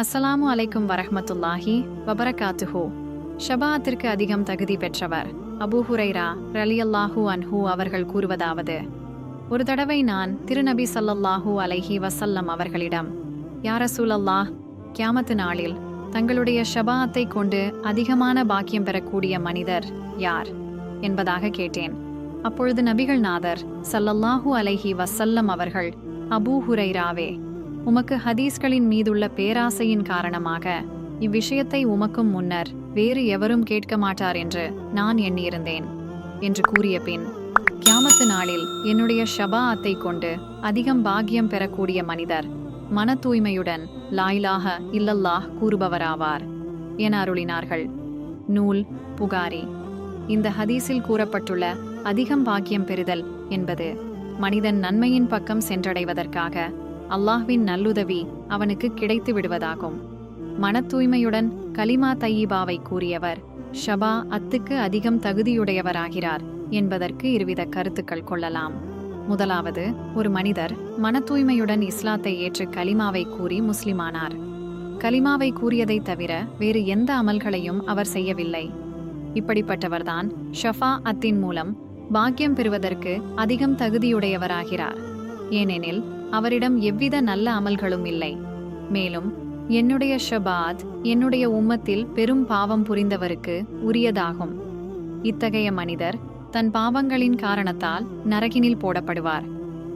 அஸ்ஸலாமு அலைக்கும் வரஹ்மத்துல்லாஹி வபரகாத்துஹு. ஷபாத்திற்கு அதிகம் தகுதி பெற்றவர் அபு ஹுரைரா ரலியல்லாஹு அன்ஹு அவர்கள் கூறுவதாவது ஒரு தடவை நான் திருநபி சல்லல்லாஹூ அலைஹி வசல்லம் அவர்களிடம் யார ரசூலல்லாஹ் கியாமத்து நாளில் தங்களுடைய ஷபாத்தை கொண்டு அதிகமான பாக்கியம் பெறக்கூடிய மனிதர் யார்? என்பதாக கேட்டேன். அப்பொழுது நபிகள் நாதர் சல்லல்லாஹூ அலைஹி வசல்லம் அவர்கள் அபூ ஹுரைராவே உமக்கு ஹதீஸ்களின் மீதுள்ள பேராசையின் காரணமாக இவ்விஷயத்தை உமக்கும் முன்னர் வேறு எவரும் கேட்க மாட்டார் என்று நான் எண்ணியிருந்தேன் என்று கூறிய பின் கியாமத்து நாளில் என்னுடைய ஷபாஅத்தை கொண்டு அதிகம் பாக்கியம் பெறக்கூடிய மனிதர் மன தூய்மையுடன் லாயிலாக இல்லல்லாஹ் கூறுபவராவார் என அருளினார்கள். நூல் புகாரி. இந்த ஹதீஸில் கூறப்பட்டுள்ள அதிகம் பாக்கியம் பெறுதல் என்பது மனிதன் நன்மையின் பக்கம் சென்றடைவதற்காக அல்லாஹ்வின் நல்லுதவி அவனுக்கு கிடைத்து விடுவதாகும். மன தூய்மையுடன் கலிமா தையீபாவை கூறியவர் ஷபா அத்துக்கு அதிகம் தகுதியுடையவராகிறார் என்பதற்கு இருவித கருத்துக்கள் கொள்ளலாம். முதலாவது ஒரு மனிதர் மன தூய்மையுடன் இஸ்லாத்தை ஏற்று கலிமாவை கூறி முஸ்லிமானார். கலிமாவை கூறியதை தவிர வேறு எந்த அமல்களையும் அவர் செய்யவில்லை. இப்படிப்பட்டவர்தான் ஷஃபா அத்தின் மூலம் பாக்கியம் பெறுவதற்கு அதிகம் தகுதியுடையவராகிறார். ஏனெனில் அவரிடம் எவ்வித நல்ல அமல்களும் இல்லை. மேலும் என்னுடைய ஷபாத் என்னுடைய உம்மத்தில் பெரும் பாவம் புரிந்தவருக்கு உரியதாகும். இத்தகைய மனிதர் தன் பாவங்களின் காரணத்தால் நரகினில் போடப்படுவார்.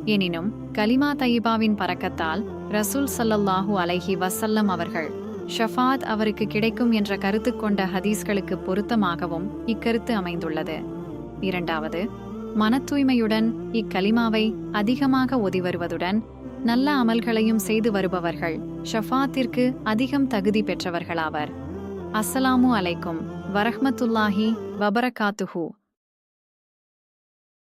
எனினும் கலிமா தயிபாவின் பறக்கத்தால் ரசூல் ஸல்லல்லாஹு அலைஹி வசல்லம் அவர்கள் ஷஃபாத் அவருக்கு கிடைக்கும் என்ற கருத்து கொண்ட ஹதீஸ்களுக்கு பொருத்தமாகவும் இக்கருத்து அமைந்துள்ளது. இரண்டாவது மன தூய்மையுடன் இக்கலிமாவை அதிகமாக ஒதி வருவதுடன் நல்ல அமல்களையும் செய்து வருபவர்கள் ஷஃபாத்திற்கு அதிகம் தகுதி பெற்றவர்களாவர். அஸ்ஸலாமு அலைக்கும். வரஹ்மத்துல்லாஹி வபரகாத்துஹூ.